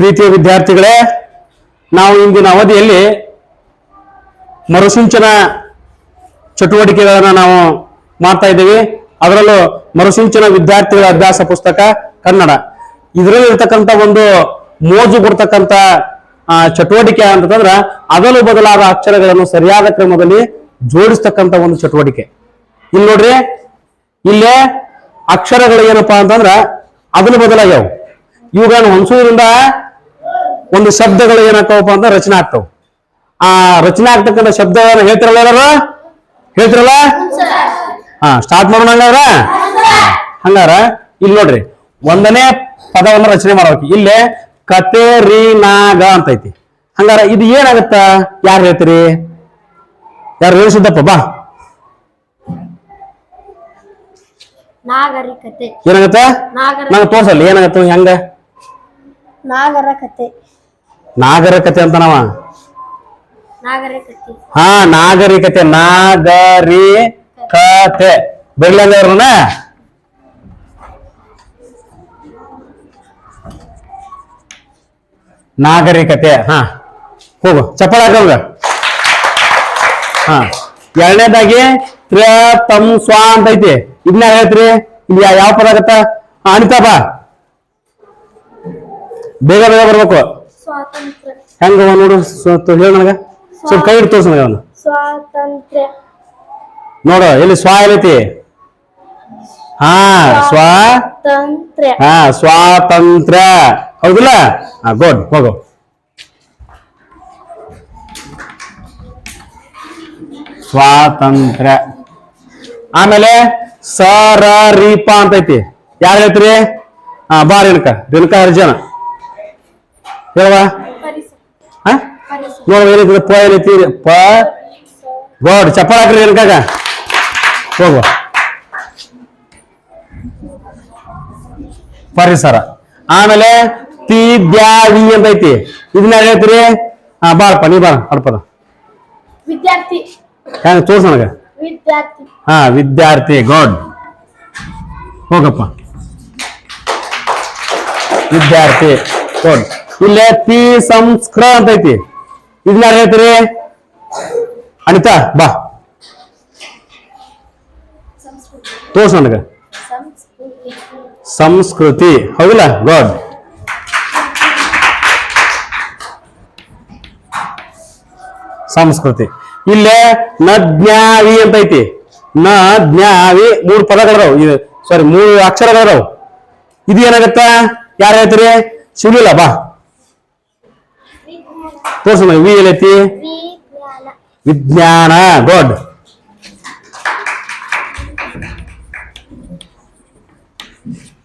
ಪ್ರೀತಿಯ ವಿದ್ಯಾರ್ಥಿಗಳೇ, ನಾವು ಇಂದಿನ ಅವಧಿಯಲ್ಲಿ ಮರುಸಿಂಚನ ಚಟುವಟಿಕೆಗಳನ್ನು ನಾವು ಮಾಡ್ತಾ ಇದ್ದೀವಿ. ಅದರಲ್ಲೂ ಮರುಸಿಂಚನ ವಿದ್ಯಾರ್ಥಿಗಳ ಅಭ್ಯಾಸ ಪುಸ್ತಕ ಕನ್ನಡ. ಇದರಲ್ಲಿ ಇರ್ತಕ್ಕಂಥ ಒಂದು ಮೋಜು ಕೊಡ್ತಕ್ಕಂಥ ಚಟುವಟಿಕೆ ಅಂತಂದ್ರೆ ಅದಲು ಬದಲಾದ ಅಕ್ಷರಗಳನ್ನು ಸರಿಯಾದ ಕ್ರಮದಲ್ಲಿ ಜೋಡಿಸ್ತಕ್ಕಂಥ ಒಂದು ಚಟುವಟಿಕೆ. ಇಲ್ಲಿ ನೋಡ್ರಿ, ಇಲ್ಲೇ ಅಕ್ಷರಗಳು ಏನಪ್ಪಾ ಅಂತಂದ್ರ ಅದಲು ಬದಲಾಗ್ಯಾವು. ಇವುಗಳನ್ನು ಹೊಂದಿಸೋದ್ರಿಂದ ಒಂದು ಶಬ್ದಗಳು ಏನಾಗ್ತಾವಪ್ಪ ಅಂದ್ರೆ ರಚನೆ ಆಗ್ತಾವ. ಆ ರಚನೆ ಆಗ್ತಕ್ಕಂಥ ಶಬ್ದಗಳನ್ನ ಹೇಳ್ತಿರಲ್ಲ ಯಾರು ಹೇಳ್ತಿರಲ್ಲ? ಹಾ ಸ್ಟಾರ್ಟ್ ಮಾಡೋಣ ಹಂಗಾರ? ಹಂಗಾರ? ಇಲ್ಲಿ ನೋಡ್ರಿ ಒಂದನೇ ಪದವನ್ನ ರಚನೆ ಮಾಡ್ಬೇಕು ಇಲ್ಲಿ ಕತೆ ರೀ ನಾಗ ಅಂತ ಐತಿ ಹಂಗಾರ ಇದು ಏನಾಗತ್ತ? ಯಾರು ಹೇಳ್ತೀರಿ? ಯಾರು ಹೇಳಿಸಿದ್ದಪ್ಪ ಬಾ. ಏನಾಗತ್ತ? ನಾಗರ ನಂಗೆ ತೋರ್ಸಲ್ಲ ಏನಾಗತ್ತ? ಹೆಂಗ? ನಾಗರಿಕತೆ ನಾಗರಿಕತೆ ಅಂತ ಹಾ ನಾಗರಿಕತೆ. ಹಾ ನಾಗರಿಕತೆ ನಾಗರಿಕತೆ. ಬೆಳ್ಳಂಗವ್ರನ್ನ ನಾಗರಿಕತೆ ಹಾ. ಹೋಗು ಚಪ್ಪಳ ಹಾಕಂಗ ಹಾ. ಎರಡನೇದಾಗಿ ತ್ರ ತಮ್ ಸ್ವ ಅಂತ ಐತಿ ಇದನ್ನ ಹೇಳ್ತ್ರಿ? ಇಲ್ಲಿ ಯಾವ ಪದ ಆಗತ್ತ? ಅನಿತಾ ಬಾ. ಬೇಗ ಬೇಗ ಬರ್ಬೇಕು. ಹೆಂಗ ಅವ ನೋಡು ಹೇಳ ನನಗ. ಸ್ವಲ್ಪ ಕೈ ನನಗೆ ಅವನು ಸ್ವಾತಂತ್ರ್ಯ. ನೋಡು ಎಲ್ಲಿ ಸ್ವ ಏನೈತಿ? ಹಾ ಸ್ವಾತಂತ್ರ್ಯ. ಹಾ ಸ್ವಾತಂತ್ರ್ಯ. ಹೌದಿಲ್ಲ? ಹಾ ಗುಡ್ ಹೋಗು. ಸ್ವಾತಂತ್ರ್ಯ. ಆಮೇಲೆ ಸರೀಪ ಅಂತ ಐತಿ ಯಾರು ಹೇಳ್ತೀರಿ? ಹಾ ಬಾ ರೇಣುಕಾ ರೇಣುಕಾ ಅರ್ಜುನ. ಹೇಳುವ ಪರಿಸರ ಹಾ ಪರಿಸರ ನೋಡು ಏನೈತಿ ಪ ಏನೈತಿ ಪ ಗೋಡ್ ಚಪ್ಪಳ ಹಾಕ್ರಿ ರೇಣುಕಾಗ ಹೋಗುವ ಪರಿಸರ ಆಮೇಲೆ ತಿ ದ್ಯಾವಿ ಅಂತ ಐತಿ ಇದನ್ನ ಯಾರ್ ಹೇಳ್ತೀರಿ ಹಾ ಬಾರಪ್ಪ ನೀ ಬಾರ ಅಡ್ಪದ ವಿದ್ಯಾರ್ಥಿ ಹೆಂಗ ತೋರ್ಸ ನನಗ ವಿದ್ಯಾರ್ಥಿ ಹಾ ವಿದ್ಯಾರ್ಥಿ ಗೋಡ್ ಹೋಗಪ್ಪ ವಿದ್ಯಾರ್ಥಿ ಗೋಡ್ ಇಲ್ಲೇ ಪಿ ಸಂಸ್ಕೃತ ಅಂತ ಐತಿ ಇದನ್ನ ಯಾರು ಹೇಳ್ತೀರಿ? ಅನಿತಾ, ಬಾ. ತೋರ್ಸ ನನಗ. ಸಂಸ್ಕೃತಿ. ಹೌದಿಲ್ಲ? ಗಾಡ್ ಸಂಸ್ಕೃತಿ. ಇಲ್ಲೇ ಜ್ಞಾವಿ ಅಂತ ಐತಿ ನ ಜ್ಞಾವಿ ಮೂರು ಪದಗಳದಾವ್. ಇದು ಸಾರಿ ಮೂರು ಅಕ್ಷರಗಳದಾವ್. ಇದು ಏನಾಗತ್ತ? ಯಾರು ಹೇಳ್ತೀರಿ? ಶಿವಲಿಲ್ಲ ಬಾ. ತೋರ್ಸು ನನಗೆ ವಿ ಏನೈತಿ ವಿಜ್ಞಾನ ಗುಡ್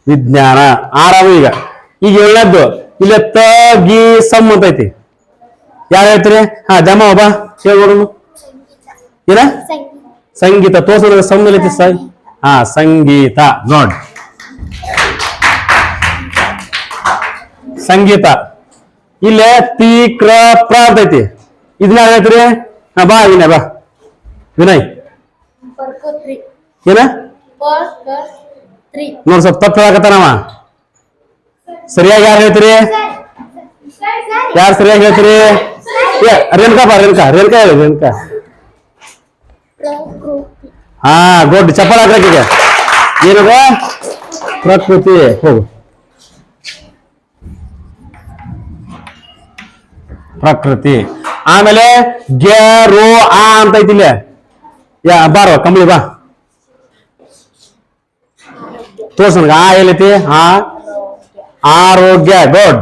ವಿಜ್ಞಾನ, ಆರಾಮ ಈಗ. ಈಗ ಹೇಳದ್ದು ಇಲ್ಲ ತ ಗಿ ಸಮ್ ಅಂತ ಐತಿ. ಯಾರು ಹೇಳ್ತೀರಿ? ಹಾ ಜಮ ಬಾ ಹೇಳಿ ನೋಡೋಣ ಏನ? ಸಂಗೀತ ಸಂಗೀತ ತೋರ್ಸ ಸಮ್ ಐತಿ, ಸ ಹಾ, ಸಂಗೀತ ಗುಡ್ ಸಂಗೀತ. ಇಲ್ಲೇ ತಿ ಕ್ರ ಪ್ರ ಅಂತ ಐತಿ. ಇದನ್ನ ಹೇಳ್ತೀರಿ? ಹಾ ಬಾ ವಿನಯ್ ಬಾ. ವಿನಯ್. ಏನ? ನೋಡ್ ಸ್ವಲ್ಪ ತಪ್ಪು ಹೇಳಕತ್ತಾನವ ಸರಿಯಾಗಿ ಯಾರು ಹೇಳ್ತೀರಿ? ಯಾರು ಸರಿಯಾಗಿ ಹೇಳ್ತೀರಿ? ರೇಣುಕಾ ಬಾ ರೇಣುಕಾ ರೇಣುಕಾ ಹೇಳಿ ರೇಣುಕಾ. ಹಾ ಗುಡ್ ಚಪ್ಪಲ್ ಹಾಕೀಗ ಏನದ? ಪ್ರಕೃತಿ. ಹೋಗು. ಪ್ರಕೃತಿ. ಆಮೇಲೆ ಗೆ ರೋ ಆ ಅಂತ ಐತಿಲ್ಲ ಯ ಬಾರೋ ಕಂಬಳಿ ಬಾ. ತೋರ್ಸ ನನಗೆ. ಆ ಏನೈತಿ? ಆ ಆರೋಗ್ಯ ಗುಡ್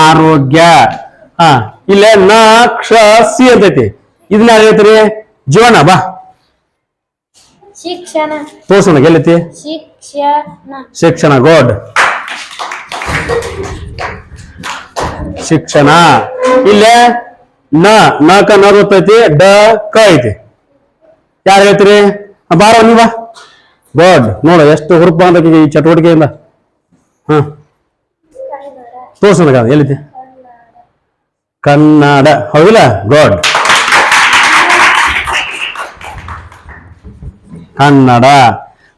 ಆರೋಗ್ಯ. ಹಾ ಇಲ್ಲೇ ನ ಕ್ಷ ಸಿ ಅಂತೈತಿ. ಇದನ್ನ ಯಾರು ಹೇಳ್ತೀರಿ? ಜೀವನ ಬಾ. ಶಿಕ್ಷಣ. ತೋರ್ಸ ನನಗೆ ಎಲ್ಲೈತಿ? ಶಿಕ್ಷಣ. ಶಿಕ್ಷಣ ಗೋಡ್ ಶಿಕ್ಷಣ. ಇಲ್ಲೇ ನ ನ ಕ ನ ಗೊತ್ತೈತಿ ಡ, ಕ ಐತಿ. ಯಾರು ಹೇಳ್ತೀರಿ? ಬಾರ ನೀವ. ಗೋಡ್ ನೋಡು, ಎಷ್ಟು ಹುರುಪ ಅಂತ ಈ ಚಟುವಟಿಕೆಯಿಂದ. ಹಾ. ತೋರ್ಸ ಎಲ್ಲಿದೆ? ಕನ್ನಡ. ಹೌದಿಲ್ಲ? ಗೋಡ್ ಕನ್ನಡ.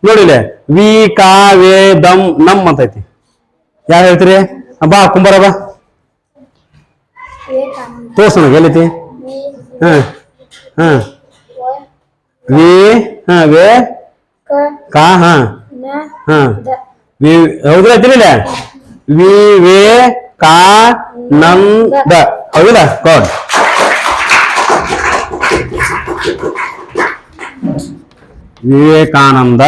ನೋಡಿಲೆ, ವಿ, ಕಾ, ವೇ, ದಮ್, ನಮ್ ಅಂತ ಯಾರು ಹೇಳ್ತೀರಿ? ಬಾ, ಕುಂಬಾರ ಬಾ. ತೋರ್ಸ ಎಲ್ಲೈತಿ? ಹಾ ಹಾ. ವ ವಿ, ಕಾ ವಿ ವಿ, ವೇ, ಕಾ ನಂದ ಹೌದಿಲ್ಲ? ಗಾಡ್ ವಿವೇಕಾನಂದ.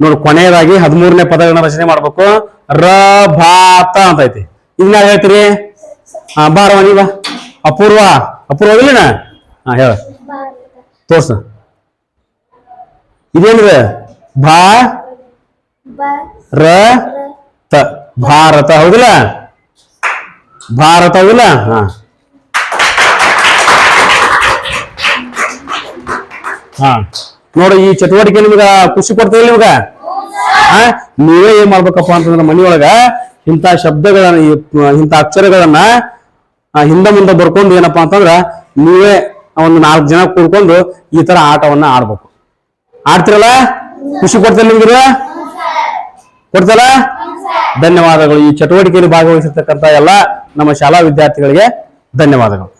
ನೋಡಿ, ಕೊನೆಯದಾಗಿ ಹದಿಮೂರನೇ ಪದಗಳನ್ನ ರಚನೆ ಮಾಡ್ಬೇಕು. ರ ಭಾತ ಅಂತ ಐತಿ. ಈಗ ನಾ ಹೇಳ್ತೀರಿ? ಹಾ ಬಾರವ ನೀವ? ಅಪೂರ್ವ. ಅಪೂರ್ವ ಇಲ್ಲ ಹಾ, ಹೇಳ. ತೋರ್ಸ. ಇದೇನ್ರಿ ಭಾ, ರ, ತ. ಭಾರತ ಹೌದಿಲ್ಲ? ಭಾರತ ಹೌದಿಲ್ಲ? ಹಾ. ಹಾ. ನೋಡಿ, ಈ ಚಟುವಟಿಕೆ ನಿಮ್ಗ ಖುಷಿ ಕೊಡ್ತೀವಿ ನಿಮ್ಗ? ನೀವೇ ಏನ್ ಮಾಡ್ಬೇಕಪ್ಪ ಅಂತಂದ್ರೆ ಮನೆಯೊಳಗ ಇಂಥ ಶಬ್ದಗಳನ್ನ ಇಂಥ ಅಕ್ಷರಗಳನ್ನ ಹಿಂದೆ ಮುಂದೆ ಬರ್ಕೊಂಡು ಏನಪ್ಪಾ ಅಂತಂದ್ರ ನೀವೇ ಒಂದು ನಾಲ್ಕು ಜನ ಕೂಡ್ಕೊಂಡು ಈ ತರ ಆಟವನ್ನ ಆಡ್ಬೇಕು. ಆಡ್ತಿರಲ್ಲ? ಖುಷಿ ಕೊಡ್ತಾರೆ ನಿಮ್ಗೆ ಕೊಡ್ತಲ್ಲ ಧನ್ಯವಾದಗಳು. ಈ ಚಟುವಟಿಕೆಯಲ್ಲಿ ಭಾಗವಹಿಸಿರ್ತಕ್ಕಂಥ ಎಲ್ಲ ನಮ್ಮ ಶಾಲಾ ವಿದ್ಯಾರ್ಥಿಗಳಿಗೆ ಧನ್ಯವಾದಗಳು.